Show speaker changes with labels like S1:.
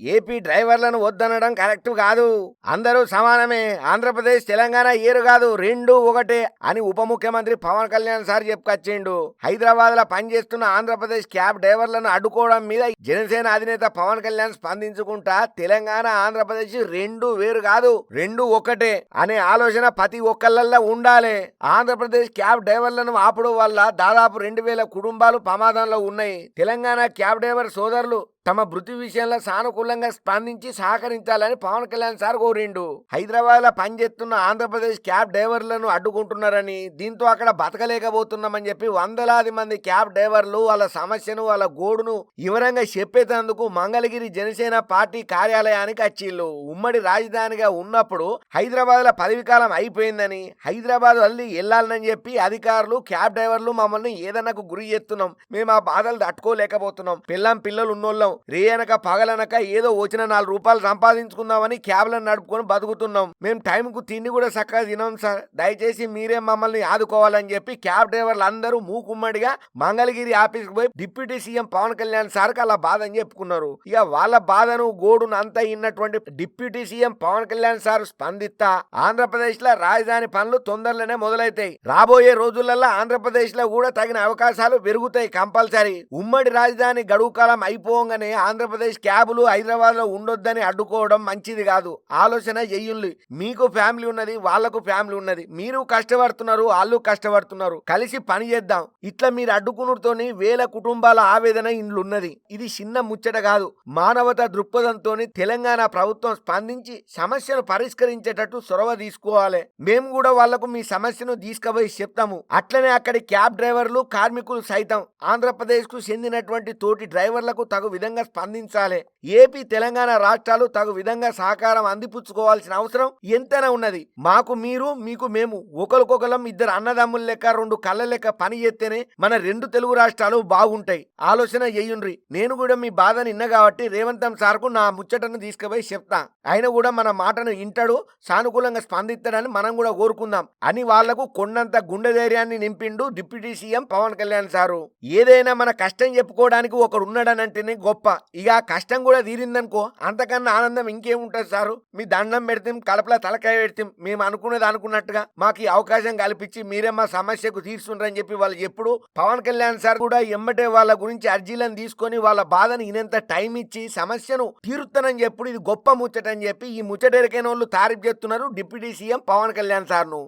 S1: AP డ్రైవర్లను వద్దనడం correct కాదు. అందరూ సమానమే. ఆంధ్రప్రదేశ్ తెలంగాణ ఏరు కాదు. రెండు ఒకటే అని ఉప ముఖ్యమంత్రి పవన్ కళ్యాణ్ సార్ చెప్పుకొచ్చిండు. హైదరాబాద్లో పనిచేస్తున్న ఆంధ్రప్రదేశ్ క్యాబ్ డ్రైవర్లను అడ్డుకోవడం మీద జనసేన అధినేత పవన్ కళ్యాణ్ స్పందించుకుంటా తెలంగాణ ఆంధ్రప్రదేశ్ రెండు వేరు కాదు. రెండు ఒకటే అనే ఆలోచన ప్రతి ఒక్కళ్ళల్లో ఉండాలి. ఆంధ్రప్రదేశ్ క్యాబ్ డ్రైవర్లను ఆపడం వల్ల దాదాపు రెండు వేల కుటుంబాలు ప్రమాదంలో ఉన్నాయి. తెలంగాణ క్యాబ్ డ్రైవర్ సోదరులు తమ వృత్తి విషయంలో సానుకూలంగా స్పందించి సహకరించాలని పవన్ కళ్యాణ్ సార్ కోరిండు. హైదరాబాద్లో పనిచేస్తున్న ఆంధ్రప్రదేశ్ క్యాబ్ డ్రైవర్లను అడ్డుకుంటున్నారని దీంతో అక్కడ బతకలేకపోతున్నామని చెప్పి వందలాది మంది క్యాబ్ డ్రైవర్లు వాళ్ళ సమస్యను వాళ్ళ గోడును వివరంగా చెప్పేటందుకు మంగళగిరి జనసేన పార్టీ కార్యాలయానికి వచ్చిళ్ళు. ఉమ్మడి రాజధానిగా ఉన్నప్పుడు హైదరాబాద్లో పదవికాలం అయిపోయిందని హైదరాబాద్ వల్లి వెళ్ళాలని చెప్పి అధికారులు క్యాబ్ డ్రైవర్లు మమ్మల్ని ఏదన్నకు గురి చేస్తున్నాం. మేము ఆ బాధలు తట్టుకోలేకపోతున్నాం. పిల్లం పిల్లలు ఉన్నోళ్ళం రేయనక పగలనక ఏదో వచ్చిన నాలుగు రూపాయలు సంపాదించుకుందామని క్యాబ్లను నడుపుకొని బతుకుతున్నాం. మేము టైంకు తిండి కూడా చక్కగా తినాం సార్. దయచేసి మీరే మమ్మల్ని ఆదుకోవాలని చెప్పి క్యాబ్ డ్రైవర్లు అందరూ మూకుమ్మడిగా మంగళగిరి ఆఫీస్కి పోయి డిప్యూటీ సీఎం పవన్ కళ్యాణ్ సార్కి అలా బాధ అని చెప్పుకున్నారు. ఇక వాళ్ళ బాధను గోడును అంతా ఇన్నటువంటి deputy CM Pawan Kalyan sir స్పందిస్తా. ఆంధ్రప్రదేశ్లో రాజధాని పనులు తొందరలోనే మొదలైతాయి. రాబోయే రోజులలో ఆంధ్రప్రదేశ్లో కూడా తగిన అవకాశాలు పెరుగుతాయి కంపల్సరీ. ఉమ్మడి రాజధాని గడువు కాలం అయిపోగానే ఆంధ్రప్రదేశ్ క్యాబులు హైదరాబాద్లో ఉండొద్దని అడ్డుకోవడం మంచిది కాదు. ఆలోచన చెయ్యుల్లి మీకు ఫ్యామిలీ ఉన్నది వాళ్ళకు ఫ్యామిలీ ఉన్నది. మీరు కష్టపడుతున్నారు వాళ్ళు కష్టపడుతున్నారు. కలిసి పని చేద్దాం. ఇట్లా మీరు అడ్డుకున్నతోని వేల కుటుంబాల ఆవేదన ఇండ్లు ఉన్నది ఇది చిన్న ముచ్చట కాదు. మానవత దృక్పథంతో తెలంగాణ ప్రభుత్వం స్పందించి సమస్యను పరిష్కరించేటట్టు చొరవ తీసుకోవాలి. మేము కూడా వాళ్ళకు మీ సమస్యను తీసుకుపోయి చెప్తాము. అట్లనే అక్కడి క్యాబ్ డ్రైవర్లు కార్మికులు సైతం ఆంధ్రప్రదేశ్కు చెందినటువంటి తోటి డ్రైవర్లకు తగు విధంగా స్పందించాలి. ఏపీ తెలంగాణ రాష్ట్రాలు తగు విధంగా సహకారం అందిపుచ్చుకోవాల్సిన అవసరం ఎంతైనా ఉన్నది. మాకు మీరు మీకు మేము ఒకరికొకరం ఇద్దరు అన్నదమ్ముల లెక్క రెండు కళ్ళ లెక్క పని చేస్తేనే మన రెండు తెలుగు రాష్ట్రాలు బాగుంటాయి. ఆలోచన చెయ్యుండ్రి నేను కూడా మీ బాధని నిన్న కాబట్టి రేవంతం సార్కు నా ముచ్చటను తీసుకుపోయి చెప్తా. ఆయన కూడా మన మాటను ఇంటాడు సానుకూలంగా స్పందిస్తాడని మనం కూడా కోరుకుందాం. అని వాళ్ళకు కొండంత గుండె ధైర్యాన్ని నింపిండు deputy CM Pawan Kalyan sir. ఏదైనా మన కష్టం చెప్పుకోవడానికి ఒకడు ఉన్నాడనంటేనే గొప్ప ఇక కష్టం కూడా తీరిందనుకో అంతకన్నా ఆనందం ఇంకేముంటుంది సారు? మీ దండం పెడితే కలపలా తలకాయ పెడితే మేము అనుకున్నది అనుకున్నట్టుగా మాకు ఈ అవకాశం కల్పించి మీరే మా సమస్యకు తీర్చుండ్రని చెప్పి వాళ్ళు ఎప్పుడు పవన్ కళ్యాణ్ సార్ కూడా ఎమ్మటే వాళ్ళ గురించి అర్జీలను తీసుకొని వాళ్ళ బాధను ఇనంత టైం ఇచ్చి సమస్యను తీరుతానని చెప్పుడు ఇది గొప్ప ముచ్చటని చెప్పి ఈ ముచ్చటెరికైన వాళ్ళు తారీఫ్ చేస్తున్నారు డిప్యూటీ సీఎం పవన్ కళ్యాణ్ సార్ను.